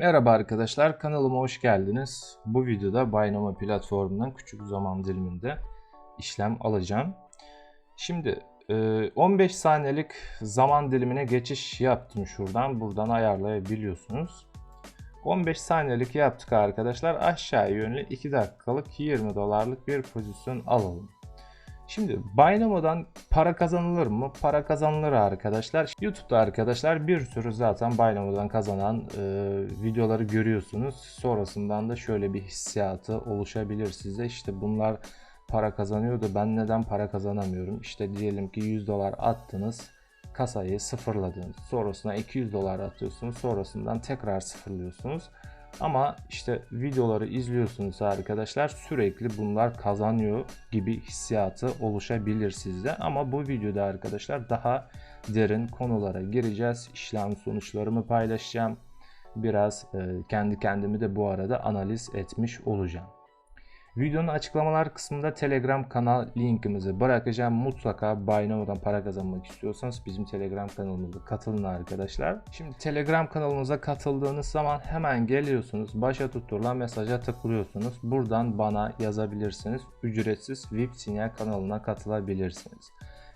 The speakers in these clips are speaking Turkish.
Merhaba arkadaşlar kanalıma hoş geldiniz. Bu videoda Binomo platformundan küçük zaman diliminde işlem alacağım. Şimdi e, 15 saniyelik zaman dilimine geçiş yaptım şuradan. Buradan ayarlayabiliyorsunuz. 15 saniyelik yaptık arkadaşlar. Aşağı yönlü 2 dakikalık 20 dolarlık bir pozisyon alalım. Şimdi Binomo'dan para kazanılır mı? Para kazanılır arkadaşlar. YouTube'da arkadaşlar bir sürü zaten Binomo'dan kazanan e, videoları görüyorsunuz. Sonrasından da şöyle bir hissiyatı oluşabilir size. İşte bunlar para kazanıyor da ben neden para kazanamıyorum? İşte diyelim ki 100 dolar attınız kasayı sıfırladınız. Sonrasında 200 dolar atıyorsunuz. Sonrasından tekrar sıfırlıyorsunuz. Ama işte videoları izliyorsunuz arkadaşlar sürekli bunlar kazanıyor gibi hissiyatı oluşabilir sizde. Ama bu videoda arkadaşlar daha derin konulara gireceğiz. İşlem sonuçlarımı paylaşacağım. Biraz e, kendi kendimi de bu arada analiz etmiş olacağım. Videonun açıklamalar kısmında Telegram kanal linkimizi bırakacağım. Mutlaka Binomo'dan para kazanmak istiyorsanız bizim Telegram kanalımıza katılın arkadaşlar. Şimdi Telegram kanalımıza katıldığınız zaman hemen geliyorsunuz. Başa tutulan mesaja tıklıyorsunuz. Buradan bana yazabilirsiniz. Ücretsiz VIP Sinyal kanalına katılabilirsiniz.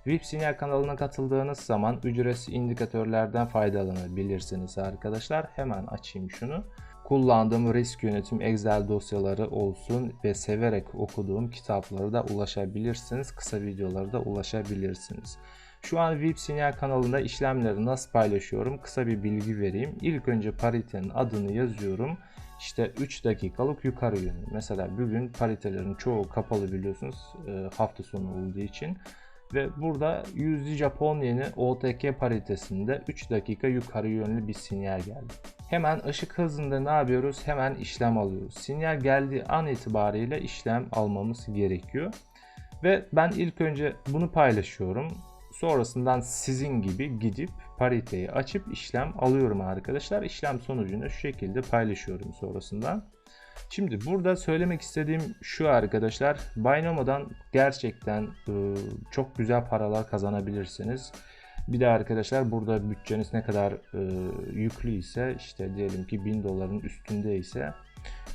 VIP Sinyal kanalına katıldığınız zaman ücretsiz indikatörlerden faydalanabilirsiniz arkadaşlar. Hemen açayım şunu kullandığım risk yönetim Excel dosyaları olsun ve severek okuduğum kitaplara da ulaşabilirsiniz. Kısa videolara da ulaşabilirsiniz. Şu an VIP Sinyal kanalında işlemleri nasıl paylaşıyorum? Kısa bir bilgi vereyim. İlk önce paritenin adını yazıyorum. İşte 3 dakikalık yukarı yönlü. Mesela bugün paritelerin çoğu kapalı biliyorsunuz e, hafta sonu olduğu için. Ve burada 100 Japon yeni OTK paritesinde 3 dakika yukarı yönlü bir sinyal geldi. Hemen ışık hızında ne yapıyoruz? Hemen işlem alıyoruz. Sinyal geldiği an itibariyle işlem almamız gerekiyor. Ve ben ilk önce bunu paylaşıyorum. Sonrasından sizin gibi gidip pariteyi açıp işlem alıyorum arkadaşlar. İşlem sonucunu şu şekilde paylaşıyorum sonrasından. Şimdi burada söylemek istediğim şu arkadaşlar. Binomo'dan gerçekten e, çok güzel paralar kazanabilirsiniz. Bir de arkadaşlar burada bütçeniz ne kadar e, yüklü ise işte diyelim ki 1000 doların üstünde ise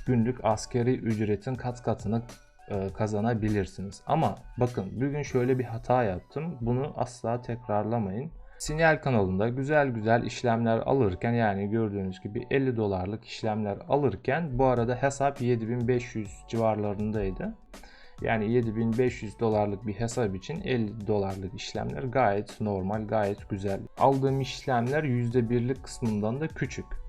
günlük askeri ücretin kat katını e, kazanabilirsiniz. Ama bakın bugün şöyle bir hata yaptım. Bunu asla tekrarlamayın. Sinyal kanalında güzel güzel işlemler alırken yani gördüğünüz gibi 50 dolarlık işlemler alırken bu arada hesap 7500 civarlarındaydı. Yani 7500 dolarlık bir hesap için 50 dolarlık işlemler gayet normal, gayet güzel. Aldığım işlemler %1'lik kısmından da küçük.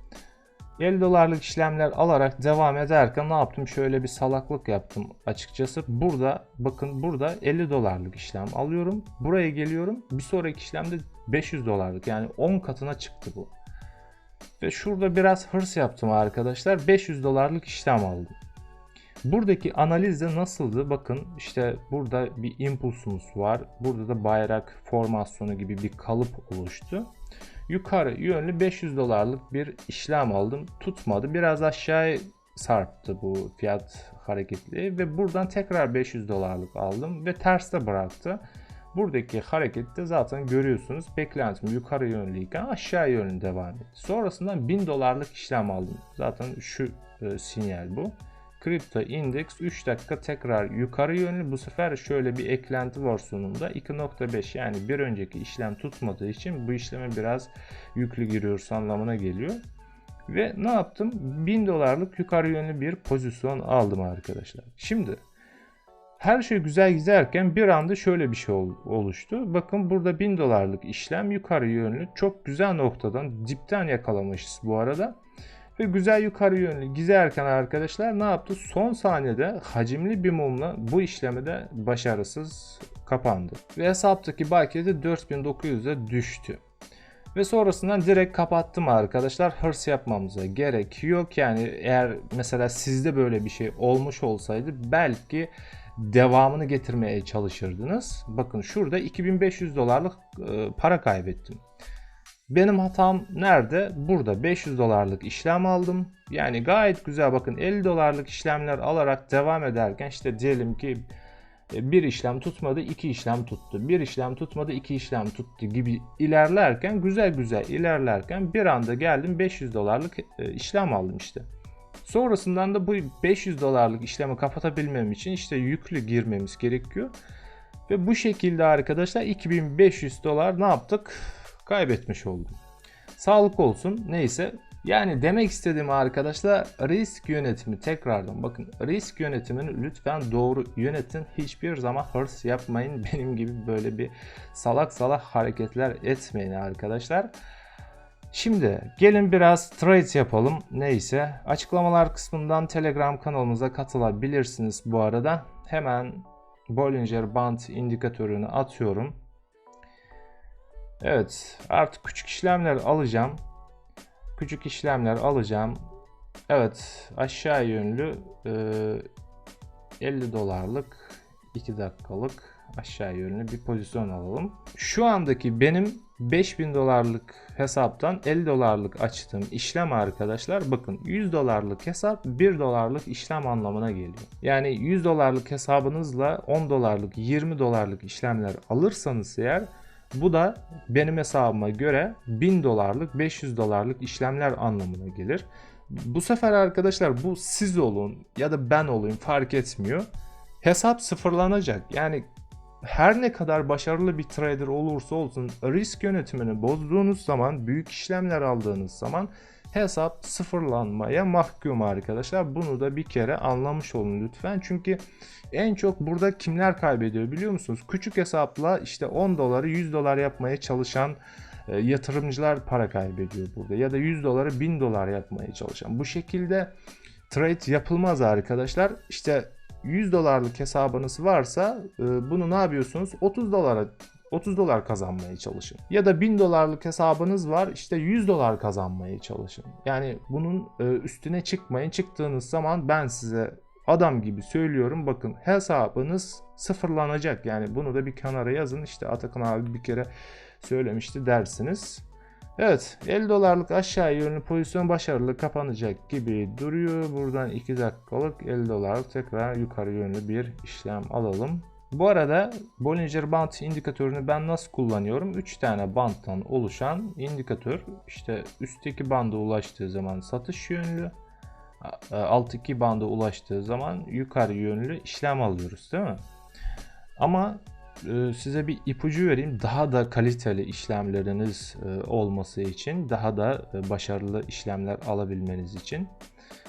50 dolarlık işlemler alarak devam ederken ne yaptım? Şöyle bir salaklık yaptım açıkçası. Burada bakın burada 50 dolarlık işlem alıyorum. Buraya geliyorum. Bir sonraki işlemde 500 dolarlık yani 10 katına çıktı bu. Ve şurada biraz hırs yaptım arkadaşlar. 500 dolarlık işlem aldım. Buradaki analiz de nasıldı? Bakın işte burada bir impulsumuz var. Burada da bayrak formasyonu gibi bir kalıp oluştu. Yukarı yönlü 500 dolarlık bir işlem aldım. Tutmadı. Biraz aşağıya sarktı bu fiyat hareketli ve buradan tekrar 500 dolarlık aldım ve terste bıraktı. Buradaki harekette zaten görüyorsunuz beklentim yukarı yönlüyken aşağı yönlü devam etti. Sonrasında 1000 dolarlık işlem aldım. Zaten şu e, sinyal bu. Kripto Index 3 dakika tekrar yukarı yönlü. Bu sefer şöyle bir eklenti var sonunda. 2.5 yani bir önceki işlem tutmadığı için bu işleme biraz yüklü giriyoruz anlamına geliyor. Ve ne yaptım? 1000 dolarlık yukarı yönlü bir pozisyon aldım arkadaşlar. Şimdi her şey güzel giderken bir anda şöyle bir şey oluştu. Bakın burada 1000 dolarlık işlem yukarı yönlü çok güzel noktadan dipten yakalamışız bu arada. Ve güzel yukarı yönlü gizerken arkadaşlar ne yaptı? Son saniyede hacimli bir mumla bu işlemi de başarısız kapandı. Ve hesaptaki bakiye de 4900'e düştü. Ve sonrasından direkt kapattım arkadaşlar. Hırs yapmamıza gerek yok. Yani eğer mesela sizde böyle bir şey olmuş olsaydı belki devamını getirmeye çalışırdınız. Bakın şurada 2500 dolarlık e, para kaybettim. Benim hatam nerede? Burada 500 dolarlık işlem aldım. Yani gayet güzel bakın 50 dolarlık işlemler alarak devam ederken işte diyelim ki E, Bir işlem tutmadı, iki işlem tuttu. Bir işlem tutmadı, iki işlem tuttu gibi ilerlerken güzel güzel ilerlerken bir anda geldim 500 dolarlık e, işlem aldım işte. Sonrasından da bu 500 dolarlık işlemi kapatabilmem için işte yüklü girmemiz gerekiyor. Ve bu şekilde arkadaşlar 2500 dolar ne yaptık? Kaybetmiş oldum. Sağlık olsun. Neyse. Yani demek istediğim arkadaşlar risk yönetimi tekrardan bakın risk yönetimini lütfen doğru yönetin. Hiçbir zaman hırs yapmayın. Benim gibi böyle bir salak salak hareketler etmeyin arkadaşlar. Şimdi gelin biraz trade yapalım. Neyse açıklamalar kısmından Telegram kanalımıza katılabilirsiniz bu arada. Hemen Bollinger Band indikatörünü atıyorum. Evet artık küçük işlemler alacağım. Küçük işlemler alacağım. Evet aşağı yönlü e, 50 dolarlık 2 dakikalık aşağı yönlü bir pozisyon alalım. Şu andaki benim 5000 dolarlık hesaptan 50 dolarlık açtığım işlem arkadaşlar bakın 100 dolarlık hesap 1 dolarlık işlem anlamına geliyor. Yani 100 dolarlık hesabınızla 10 dolarlık 20 dolarlık işlemler alırsanız eğer bu da benim hesabıma göre 1000 dolarlık 500 dolarlık işlemler anlamına gelir. Bu sefer arkadaşlar bu siz olun ya da ben olayım fark etmiyor. Hesap sıfırlanacak. Yani her ne kadar başarılı bir trader olursa olsun risk yönetimini bozduğunuz zaman, büyük işlemler aldığınız zaman hesap sıfırlanmaya mahkum arkadaşlar. Bunu da bir kere anlamış olun lütfen. Çünkü en çok burada kimler kaybediyor biliyor musunuz? Küçük hesapla işte 10 doları 100 dolar yapmaya çalışan e, yatırımcılar para kaybediyor burada. Ya da 100 doları 1000 dolar yapmaya çalışan. Bu şekilde trade yapılmaz arkadaşlar. İşte 100 dolarlık hesabınız varsa e, bunu ne yapıyorsunuz? 30 dolara 30 dolar kazanmaya çalışın. Ya da 1000 dolarlık hesabınız var işte 100 dolar kazanmaya çalışın. Yani bunun e, üstüne çıkmayın. Çıktığınız zaman ben size adam gibi söylüyorum bakın hesabınız sıfırlanacak. Yani bunu da bir kenara yazın. İşte Atakan abi bir kere söylemişti dersiniz. Evet 50 dolarlık aşağı yönlü pozisyon başarılı kapanacak gibi duruyor. Buradan 2 dakikalık 50 dolarlık tekrar yukarı yönlü bir işlem alalım. Bu arada Bollinger Band indikatörünü ben nasıl kullanıyorum? 3 tane banttan oluşan indikatör. İşte üstteki banda ulaştığı zaman satış yönlü, alttaki banda ulaştığı zaman yukarı yönlü işlem alıyoruz değil mi? Ama e, size bir ipucu vereyim. Daha da kaliteli işlemleriniz e, olması için, daha da e, başarılı işlemler alabilmeniz için.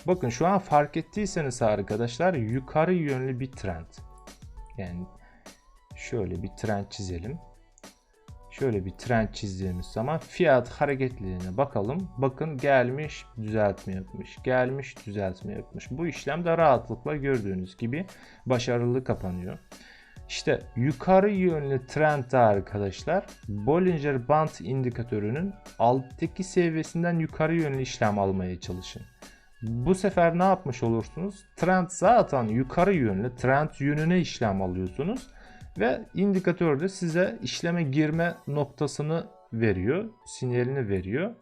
Bakın şu an fark ettiyseniz arkadaşlar yukarı yönlü bir trend. Yani şöyle bir trend çizelim. Şöyle bir trend çizdiğimiz zaman fiyat hareketliliğine bakalım. Bakın gelmiş düzeltme yapmış. Gelmiş düzeltme yapmış. Bu işlem de rahatlıkla gördüğünüz gibi başarılı kapanıyor. İşte yukarı yönlü trendde arkadaşlar Bollinger Band indikatörünün alttaki seviyesinden yukarı yönlü işlem almaya çalışın. Bu sefer ne yapmış olursunuz? Trend zaten yukarı yönlü, trend yönüne işlem alıyorsunuz ve indikatör de size işleme girme noktasını veriyor, sinyalini veriyor.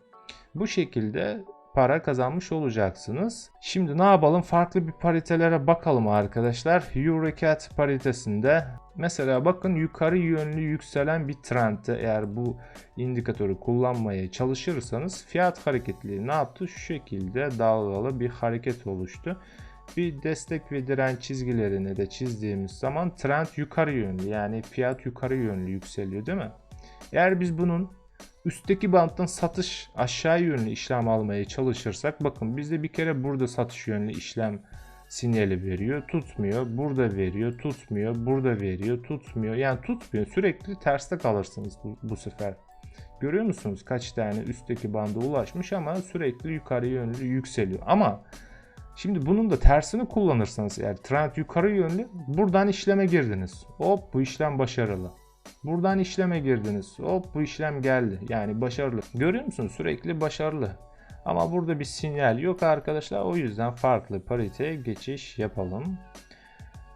Bu şekilde para kazanmış olacaksınız. Şimdi ne yapalım? Farklı bir paritelere bakalım arkadaşlar. Eurocat paritesinde mesela bakın yukarı yönlü yükselen bir trendte eğer bu indikatörü kullanmaya çalışırsanız fiyat hareketliliği ne yaptı? Şu şekilde dalgalı bir hareket oluştu. Bir destek ve direnç çizgilerini de çizdiğimiz zaman trend yukarı yönlü yani fiyat yukarı yönlü yükseliyor değil mi? Eğer biz bunun üstteki banttan satış aşağı yönlü işlem almaya çalışırsak bakın bizde bir kere burada satış yönlü işlem sinyali veriyor tutmuyor burada veriyor tutmuyor burada veriyor tutmuyor yani tutmuyor sürekli terste kalırsınız bu, bu sefer görüyor musunuz kaç tane üstteki banda ulaşmış ama sürekli yukarı yönlü yükseliyor ama Şimdi bunun da tersini kullanırsanız eğer trend yukarı yönlü buradan işleme girdiniz. Hop bu işlem başarılı. Buradan işleme girdiniz. Hop bu işlem geldi. Yani başarılı. Görüyor musunuz? Sürekli başarılı. Ama burada bir sinyal yok arkadaşlar. O yüzden farklı pariteye geçiş yapalım.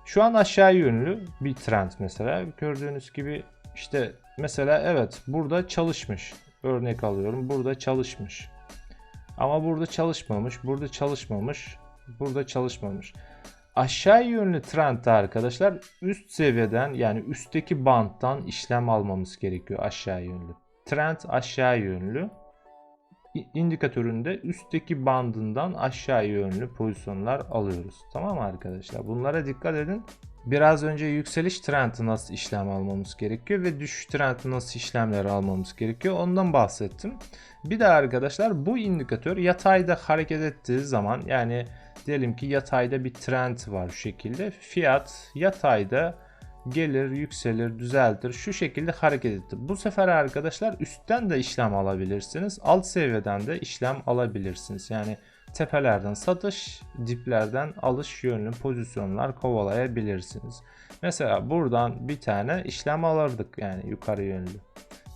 Şu an aşağı yönlü bir trend mesela. Gördüğünüz gibi işte mesela evet burada çalışmış. Örnek alıyorum. Burada çalışmış. Ama burada çalışmamış. Burada çalışmamış. Burada çalışmamış. Aşağı yönlü trendde arkadaşlar üst seviyeden yani üstteki banttan işlem almamız gerekiyor aşağı yönlü. Trend aşağı yönlü. İndikatöründe üstteki bandından aşağı yönlü pozisyonlar alıyoruz. Tamam mı arkadaşlar? Bunlara dikkat edin. Biraz önce yükseliş trendi nasıl işlem almamız gerekiyor ve düşüş trendi nasıl işlemler almamız gerekiyor ondan bahsettim. Bir de arkadaşlar bu indikatör yatayda hareket ettiği zaman yani diyelim ki yatayda bir trend var şu şekilde. Fiyat yatayda gelir, yükselir, düzeltir. Şu şekilde hareket etti. Bu sefer arkadaşlar üstten de işlem alabilirsiniz. Alt seviyeden de işlem alabilirsiniz. Yani tepelerden satış, diplerden alış yönlü pozisyonlar kovalayabilirsiniz. Mesela buradan bir tane işlem alırdık yani yukarı yönlü.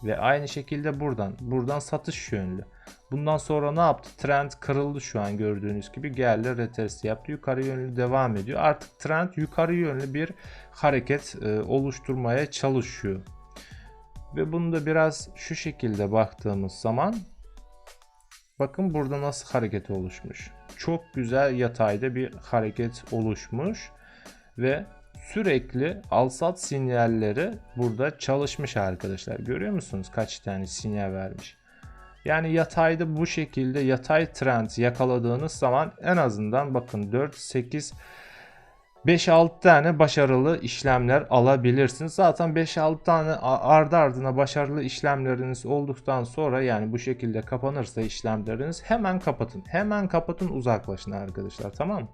Ve aynı şekilde buradan, buradan satış yönlü. Bundan sonra ne yaptı? Trend kırıldı şu an gördüğünüz gibi. Geldi retest yaptı. Yukarı yönlü devam ediyor. Artık trend yukarı yönlü bir hareket e, oluşturmaya çalışıyor. Ve bunu da biraz şu şekilde baktığımız zaman bakın burada nasıl hareket oluşmuş. Çok güzel yatayda bir hareket oluşmuş ve sürekli alsat sinyalleri burada çalışmış arkadaşlar. Görüyor musunuz kaç tane sinyal vermiş? Yani yatayda bu şekilde yatay trend yakaladığınız zaman en azından bakın 4, 8, 5-6 tane başarılı işlemler alabilirsiniz. Zaten 5-6 tane ardı ardına başarılı işlemleriniz olduktan sonra yani bu şekilde kapanırsa işlemleriniz hemen kapatın. Hemen kapatın uzaklaşın arkadaşlar tamam mı?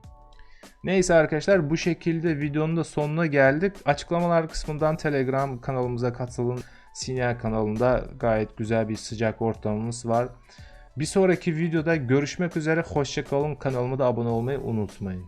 Neyse arkadaşlar bu şekilde videonun da sonuna geldik. Açıklamalar kısmından Telegram kanalımıza katılın. Sinyal kanalında gayet güzel bir sıcak ortamımız var. Bir sonraki videoda görüşmek üzere. Hoşçakalın. Kanalıma da abone olmayı unutmayın.